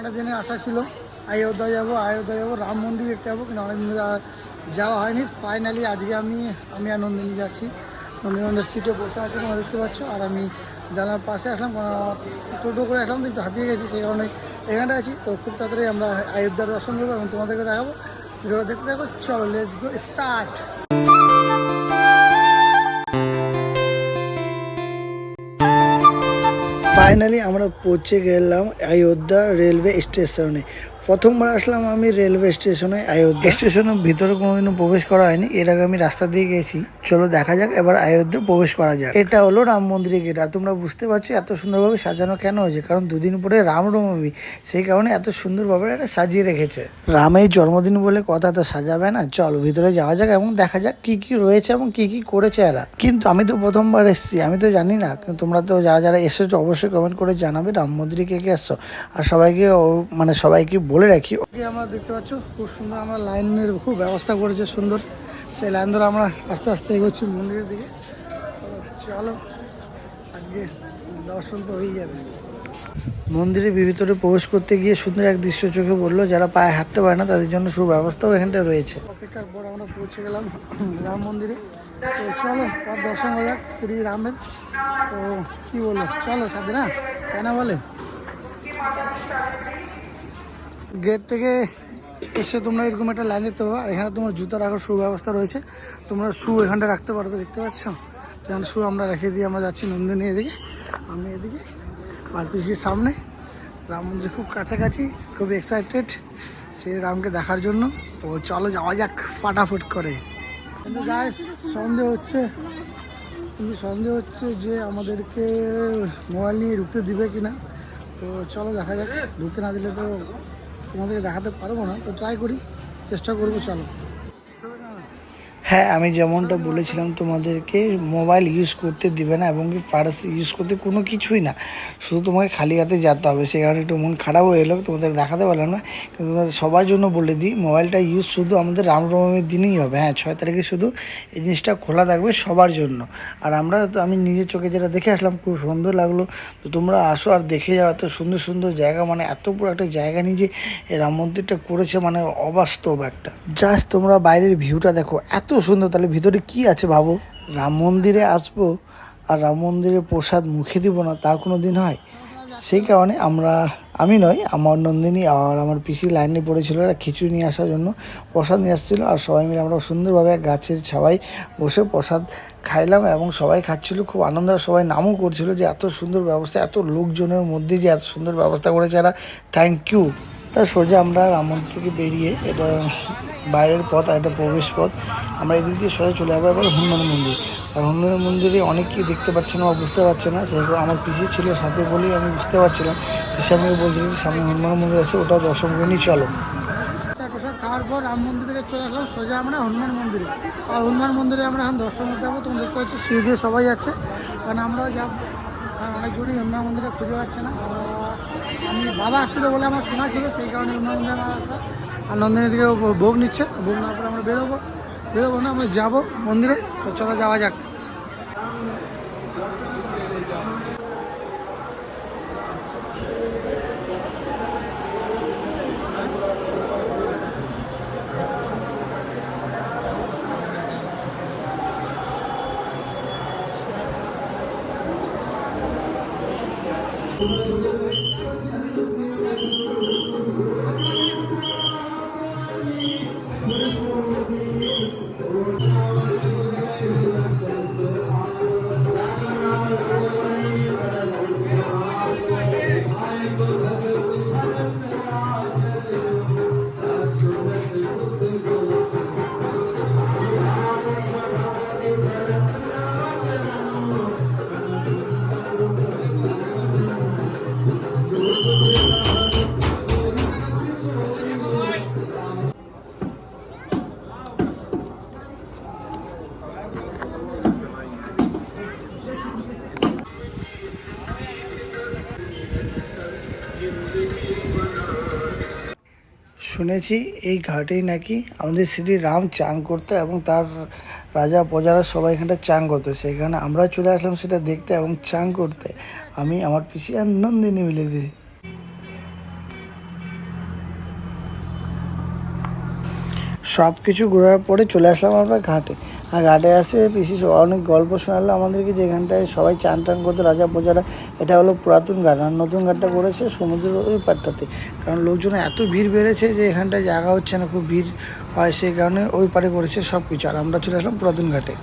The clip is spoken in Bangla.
অনেক দিনের আশা ছিল। অযোধ্যা যাব অযোধ্যা যাব, রাম মন্দির দেখতে যাব, কিন্তু অনেকদিন ধরে আর যাওয়া হয়নি। ফাইনালি আজকে আমি আমি আর নন্দিনী যাচ্ছি। নন্দিনী সিটে বসে আছে, তোমরা দেখতে পাচ্ছ। আর আমি জানার পাশে আসলাম টোটো করে আসলাম একটু হাঁপিয়ে গেছি, সেই কারণে এখানটা আছি। তো খুব তাড়াতাড়ি আমরা অযোধ্যার দর্শন করব এবং তোমাদেরকে দেখাবো। ভিডিওটা দেখতে থাকো, চলো লেটস গো স্টার্ট ফাইনালি আমরা পৌঁছে গেলাম অযোধ্যা রেলওয়ে স্টেশনে। প্রথমবার আসলাম আমি রেলওয়ে স্টেশনে অযোধ্যা। স্টেশনের ভিতরে কোনোদিনও প্রবেশ করা হয়নি, এর আগে আমি রাস্তা দিয়ে গেছি। চলো দেখা যাক, এবার অযোধ্যা প্রবেশ করা যাক। এটা হলো রাম মন্দিরের গেট আর তোমরা বুঝতে পারছ এত সুন্দরভাবে সাজানো কেন হয়েছে? কারণ দুদিন পরে রাম রামনবমী সেই কারণে এত সুন্দরভাবে এটা সাজিয়ে রেখেছে। রামের জন্মদিন বলে কথা তো সাজাবে না, চলো ভিতরে যাওয়া যাক এবং দেখা যাক কি কি রয়েছে এবং কি কি করেছে এরা। কিন্তু আমি তো প্রথমবার এসেছি, আমি তো জানি না তোমরা তো যারা যারা এসেছ অবশ্যই কমেন্ট করে জানাবে রাম মন্দিরে কে কে এসছো। আর সবাইকে মানে সবাইকে বলে রাখি। ওকে আমরা দেখতে পাচ্ছ, খুব সুন্দর আমরা লাইনের খুব ব্যবস্থা করেছে, সুন্দর। সেই লাইন ধরে আমরা আস্তে আস্তে এগোচ্ছি মন্দিরের দিকে। চলো, আজকে দর্শন তো হয়ে যাবে। মন্দিরের ভিতরে প্রবেশ করতে গিয়ে সুন্দর এক দৃশ্য চোখে বলল যারা পায়ে হাঁটতে পারে না, তাদের জন্য সুব্যবস্থাও এখানটা রয়েছে। অপেক্ষার পর আমরা পৌঁছে গেলাম রাম মন্দিরে। তো চলো আর দর্শন হয়ে যাক, শ্রী রামের। তো কী বলল? চলো সাথে না কেন বলে? গেট থেকে এসে তোমরা এরকম একটা লাইন দেখতে পাবো। আর এখানে তোমার জুতো রাখার সুব্যবস্থা রয়েছে। তোমরা শু এখানটা রাখতে পারবে, দেখতে পাচ্ছ? এখানে শু আমরা রেখে দিয়ে আমরা যাচ্ছি নন্দিনী এদিকে। আমি এদিকে। আর পিসির সামনে। রাম মন্দির খুব কাছাকাছি, খুব এক্সাইটেড সে রামকে দেখার জন্য। তো চলো যাওয়া যাক, ফাটাফট করে। কিন্তু গায়ে সন্দেহ হচ্ছে, কিন্তু সন্দেহ হচ্ছে যে আমাদেরকে মোবাইল নিয়ে ঢুকতে দিবে কি না তো চলো দেখা যাক ঢুকতে না দিলে তো তোমাদেরকে দেখাতে পারব না তো ট্রাই করি চেষ্টা করব চলো। হ্যাঁ আমি যেমনটা বলেছিলাম তোমাদেরকে মোবাইল ইউজ করতে দিবে না এবং কি ইউজ করতে কোনো কিছুই না। শুধু তোমাকে খালি হাতে যেতে হবে। সে কারণে একটু মন খারাপ হয়ে এলো, তোমাদের দেখাতে পারলাম না। কিন্তু সবার জন্য বলে দিই মোবাইলটা ইউজ শুধু আমাদের রামনবমীর দিনেই হবে। হ্যাঁ ছয় তারিখে শুধু এই জিনিসটা খোলা থাকবে সবার জন্য। আর আমরা তো, আমি নিজের চোখে যেটা দেখে আসলাম, খুব সুন্দর লাগল। তো তোমরা আসো আর দেখে যাও এত সুন্দর সুন্দর জায়গা। মানে এত বড় একটা জায়গা নিয়ে যে রাম মন্দিরটা করেছে মানে অবাস্তব একটা। জাস্ট তোমরা বাইরের ভিউটা দেখো, এত সুন্দর, তাহলে ভিতরে কি আছে ভাবো? রাম মন্দিরে আসব আর রাম মন্দিরে প্রসাদ মুখে দিব না, তা কোনো দিন হয়? সেই কারণে আমরা, আমি নয় আমার নন্দিনী আর আমার পিসি লাইনে পড়েছিল এরা খিচুড়ি নিয়ে আসার জন্য, প্রসাদ নিয়ে আসছিল আর সবাই মিলে আমরা সুন্দরভাবে গাছের ছাওয়ায় বসে প্রসাদ খাইলাম এবং সবাই খাচ্ছিল, খুব আনন্দ সবাই নামও করছিল যে এত সুন্দর ব্যবস্থা, এত লোকজনের মধ্যে যে এত সুন্দর ব্যবস্থা করেছে এরা। থ্যাংক ইউ তার সোজা আমরা রাম মন্দির থেকে বেরিয়ে এটা বাইরের পথ আর একটা প্রবেশ পথ। আমরা এদিক দিয়ে সোজা চলে যাব এবার হনুমান মন্দির। আর হনুমান মন্দিরে অনেকেই দেখতে পাচ্ছে না বা বুঝতে পারছে না। কারণে আমার পিসি ছিল সাথে বলেই আমি বুঝতে পারছিলাম। পিসি আমাকে বলছিল যে সামনে হনুমান মন্দির আছে ওটাও দর্শন করে চলো। প্রসাদ খাওয়ার পর রাম মন্দির থেকে চলে আসলাম, সোজা আমরা হনুমান মন্দিরে। আর হনুমান মন্দিরে আমরা এখন দর্শন করতে যাব। তোমরা দেখতে পাচ্ছি সিঁড়ি দিয়ে সবাই যাচ্ছে। কারণ আমরাও যাব। কারণ অনেকজনই হনুমান মন্দিরে খুঁজে পাচ্ছে না। আমি বাবা আসছিল বলে আমার শোনা ছিল, সেই কারণে আমার আসা। আর নন্দিনী দিকে ভোগ নিচ্ছে, ভোগ নেওয়ার পরে আমরা বেরোবো। বেরোবো না, আমরা যাব মন্দিরে। চলো যাওয়া যাক। শুনেছি এই ঘাটেই নাকি আমাদের শ্রী রাম চান করতো এবং তার রাজা প্রজারা সবাই এখানটা চান করতো। সেখানে আমরা চলে আসলাম সেটা দেখতে এবং চান করতে। আমি আমার পিসি আর নন্দিনী মিলে দিই। সব কিছু ঘোরার পরে চলে আসলাম আমরা ঘাটে। আর ঘাটে আসে পিসি অনেক গল্প শোনালো আমাদেরকে যেখানটায় সবাই চান টান করতো, রাজা প্রজারা। এটা হলো পুরাতন ঘাট। আর নতুন ঘাটটা করেছে সমুদ্রের ওই পাড়টাতে। কারণ লোকজন এত ভিড় বেড়েছে যে এখানটায় জায়গা হচ্ছে না, খুব ভিড় হয় সেই কারণে ওই পারে করেছে সব কিছু আর আমরা চলে আসলাম পুরাতন ঘাটে।